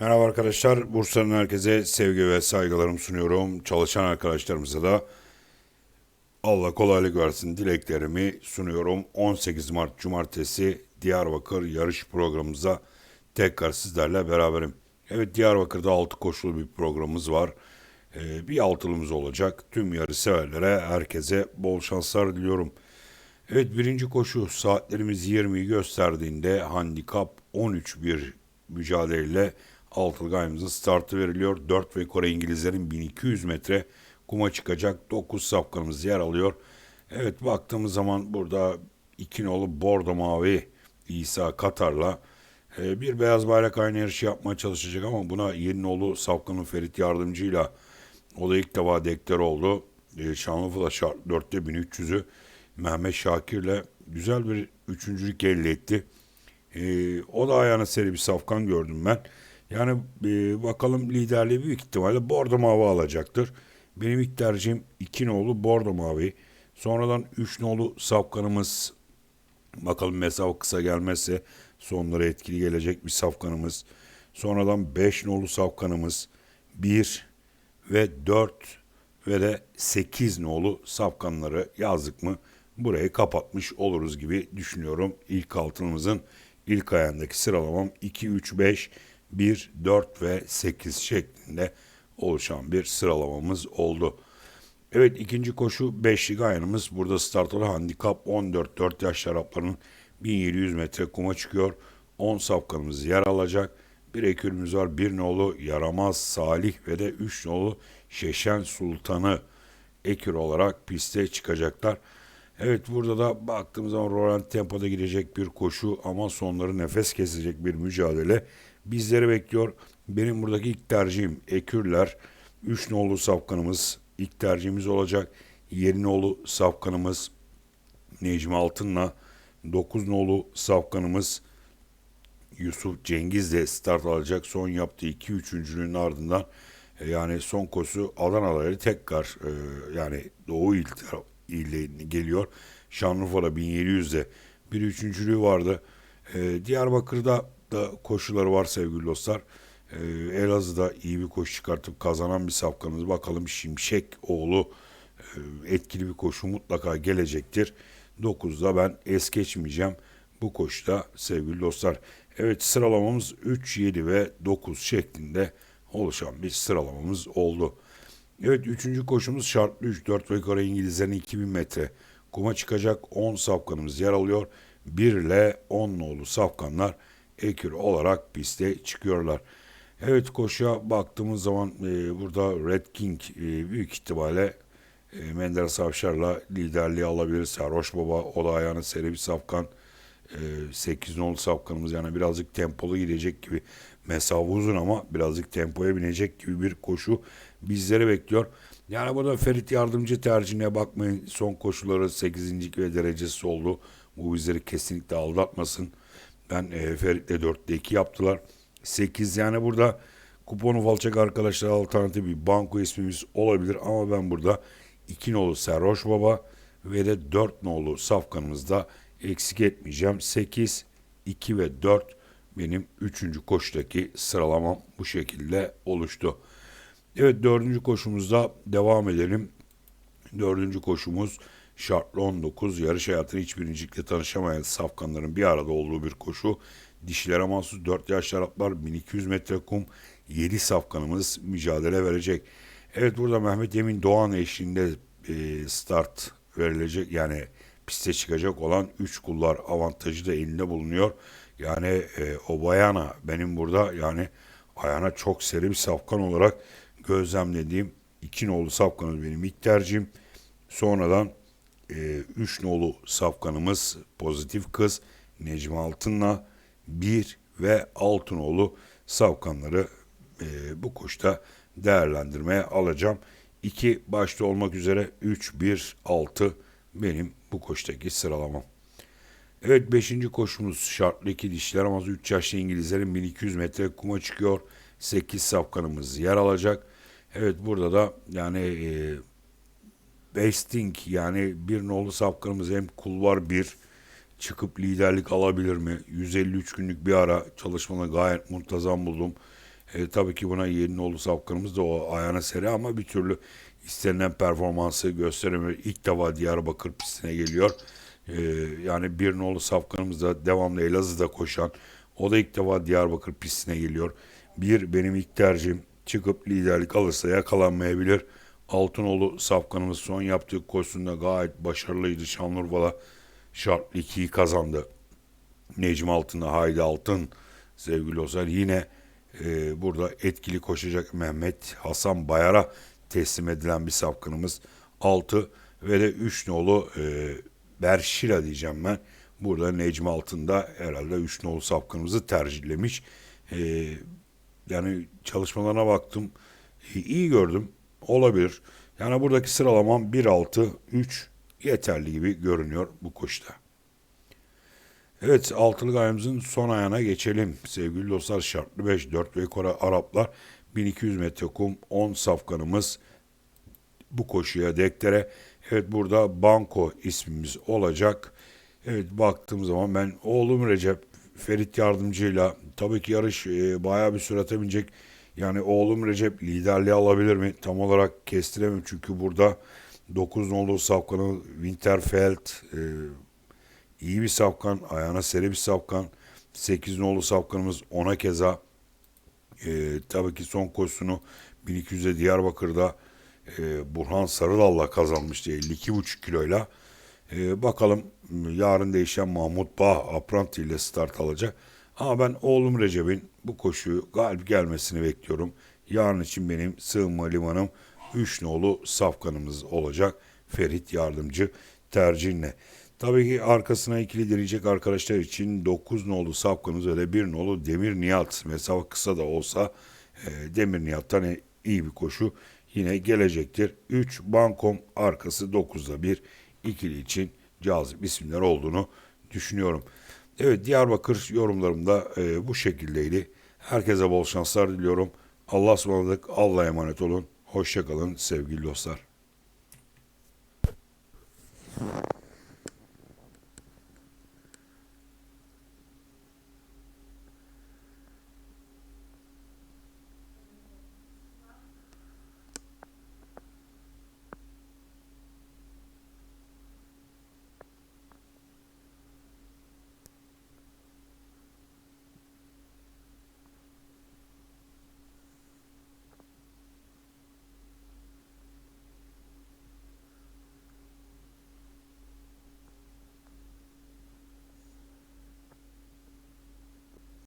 Merhaba arkadaşlar. Bursa'nın herkese sevgi ve saygılarımı sunuyorum. Çalışan arkadaşlarımıza da Allah kolaylık versin dileklerimi sunuyorum. 18 Mart Cumartesi Diyarbakır yarış programımıza tekrar sizlerle beraberim. Evet Diyarbakır'da 6 koşulu bir programımız var. Ee, bir altılımız olacak. Tüm yarış severlere herkese bol şanslar diliyorum. Evet birinci koşu saatlerimiz 20'yi gösterdiğinde handikap 13 bir mücadeleyle Altılgay'ımızın startı veriliyor. 4 ve Kore İngilizlerin 1200 metre kuma çıkacak 9 safkanımız yer alıyor. Evet baktığımız zaman burada iki nolu bordo mavi İsa Katar'la e, bir beyaz bayrak aynı yarışı yapmaya çalışacak ama buna yeni nolu Safkan'ın Ferit yardımcıyla o da ilk defa deklar oldu. E, Şanlıurfa'da şart 4'te 1300'ü Mehmet Şakir'le güzel bir üçüncülük elde etti. E, o da ayağına seri bir safkan gördüm ben. Yani e, bakalım liderliği büyük ihtimalle bordo mavi alacaktır. Benim ilk tercihim 2 nolu bordo mavi. Sonradan 3 nolu safkanımız bakalım mesafe kısa gelmezse sonlara etkili gelecek bir safkanımız. Sonradan 5 nolu safkanımız 1 ve 4 ve de 8 nolu safkanları yazdık mı burayı kapatmış oluruz gibi düşünüyorum. İlk altınımızın ilk ayağındaki sıralamam 2, 3, 5, 1, 4 ve 8 şeklinde oluşan bir sıralamamız oldu. Evet ikinci koşu beşli gayanımız. Burada startlı handikap 14 4 yaş şaraplarının 1700 metre kuma çıkıyor. 10 safkanımız yer alacak. Bir ekürümüz var. Bir nolu Yaramaz Salih ve de 3 nolu Şeşen Sultanı ekür olarak piste çıkacaklar. Evet burada da baktığımız zaman Roland tempoda gidecek bir koşu ama sonları nefes kesecek bir mücadele bizleri bekliyor. Benim buradaki ilk tercihim Ekürler. 3 nolu safkanımız ilk tercihimiz olacak. 7 nolu safkanımız Necmi Altın'la 9 nolu safkanımız Yusuf Cengiz de start alacak. Son yaptığı 2 üçüncülüğün ardından e, yani son koşu Adanaları tekrar e, yani Doğu il, ile geliyor. Şanlıurfa'da 1700'de bir üçüncülüğü vardı. E, Diyarbakır'da da koşuları var sevgili dostlar. Ee, Elazığ'da iyi bir koşu çıkartıp kazanan bir safkanız. Bakalım Şimşek oğlu e, etkili bir koşu mutlaka gelecektir. 9'da ben es geçmeyeceğim bu koşuda sevgili dostlar. Evet sıralamamız 3, 7 ve 9 şeklinde oluşan bir sıralamamız oldu. Evet üçüncü koşumuz şartlı 3, 4 ve kare İngilizlerin 2000 metre kuma çıkacak 10 safkanımız yer alıyor. 1 ile 10 nolu safkanlar ekür olarak piste çıkıyorlar. Evet koşuya baktığımız zaman e, burada Red King e, büyük ihtimalle e, Menderes Avşar'la liderliği alabilir. Sarhoş Baba o da ayağını seri bir safkan. E, 8 nolu safkanımız yani birazcık tempolu gidecek gibi. Mesafe uzun ama birazcık tempoya binecek gibi bir koşu bizleri bekliyor. Yani burada Ferit Yardımcı tercihine bakmayın. Son koşuları 8. ve derecesi oldu. Bu bizleri kesinlikle aldatmasın. Ben e, Ferit'le 4'te 2 yaptılar. 8 yani burada kuponu falçak arkadaşlar alternatif bir banko ismimiz olabilir ama ben burada 2 nolu Serhoş Baba ve de 4 nolu safkanımızda eksik etmeyeceğim. 8, 2 ve 4 benim 3. koşudaki sıralamam bu şekilde oluştu. Evet dördüncü koşumuzda devam edelim. Dördüncü koşumuz şartlı 19 yarış hayatını hiç birincilikle tanışamayan safkanların bir arada olduğu bir koşu. Dişilere mahsus 4 yaş şaraplar 1200 metre kum 7 safkanımız mücadele verecek. Evet burada Mehmet Emin Doğan eşliğinde e, start verilecek yani piste çıkacak olan 3 kullar avantajı da elinde bulunuyor. Yani e, o bayana benim burada yani ayağına çok seri bir safkan olarak gözlemlediğim iki nolu safkanız benim ilk tercihim. Sonradan 3 e, nolu safkanımız pozitif kız Necmi Altın'la 1 ve 6 nolu safkanları e, bu koşta değerlendirmeye alacağım. 2 başta olmak üzere 3, 1, 6 benim bu koştaki sıralamam. Evet 5. koşumuz şartlı 2 dişler ama 3 yaşlı İngilizlerin 1200 metre kuma çıkıyor. 8 safkanımız yer alacak. Evet burada da yani e, Besting yani bir nolu safkanımız hem kulvar bir çıkıp liderlik alabilir mi? 153 günlük bir ara çalışmana gayet muntazam buldum. E, tabii ki buna Yeninoğlu safkanımız da o ayağına seri ama bir türlü istenilen performansı gösteremiyor. İlk defa Diyarbakır pistine geliyor. E, yani bir nolu safkanımız da devamlı Elazığ'da koşan. O da ilk defa Diyarbakır pistine geliyor. Bir benim ilk tercihim çıkıp liderlik alırsa yakalanmayabilir. Altınoğlu safkanımız son yaptığı koşusunda gayet başarılıydı. Şanlıurfa'da şartlı 2'yi kazandı. Necmi Altın'la Haydi Altın sevgili Ozan yine e, burada etkili koşacak Mehmet Hasan Bayar'a teslim edilen bir safkanımız 6 ve de 3 nolu e, Berşira diyeceğim ben. Burada Necmi Altın da herhalde 3 nolu safkanımızı tercihlemiş. E, yani çalışmalarına baktım. E, iyi gördüm. Olabilir. Yani buradaki sıralamam 1-6, 3 yeterli gibi görünüyor bu koşuda. Evet altılı ayımızın son ayağına geçelim. Sevgili dostlar şartlı 5 4 ve Kore Araplar 1200 metre kum 10 safkanımız bu koşuya dektere. Evet burada Banko ismimiz olacak. Evet baktığım zaman ben oğlum Recep Ferit yardımcıyla tabii ki yarış e, bayağı bir sürate binecek. Yani oğlum Recep liderliği alabilir mi? Tam olarak kestiremem çünkü burada 9 nolu safkanı Winterfeld e, iyi bir safkan, ayağına seri bir safkan. 8 nolu safkanımız ona keza e, tabii ki son koşusunu 1200'e Diyarbakır'da e, Burhan Sarılal'la kazanmıştı 52,5 kiloyla. E, bakalım yarın değişen Mahmut Bağ Apranti ile start alacak. Ama ben oğlum Recep'in bu koşuyu galip gelmesini bekliyorum. Yarın için benim sığınma limanım 3 nolu safkanımız olacak. Ferit yardımcı tercihinle. Tabii ki arkasına ikili direcek arkadaşlar için 9 nolu safkanımız ve de 1 nolu Demir Nihat. Mesafe kısa da olsa e, Demir Nihat'tan iyi bir koşu yine gelecektir. 3 Bankom arkası 9'da 1 ikili için cazip isimler olduğunu düşünüyorum. Evet Diyarbakır yorumlarımda e, bu şekildeydi. Herkese bol şanslar diliyorum. Allah'a ısmarladık. Allah'a emanet olun. Hoşçakalın sevgili dostlar.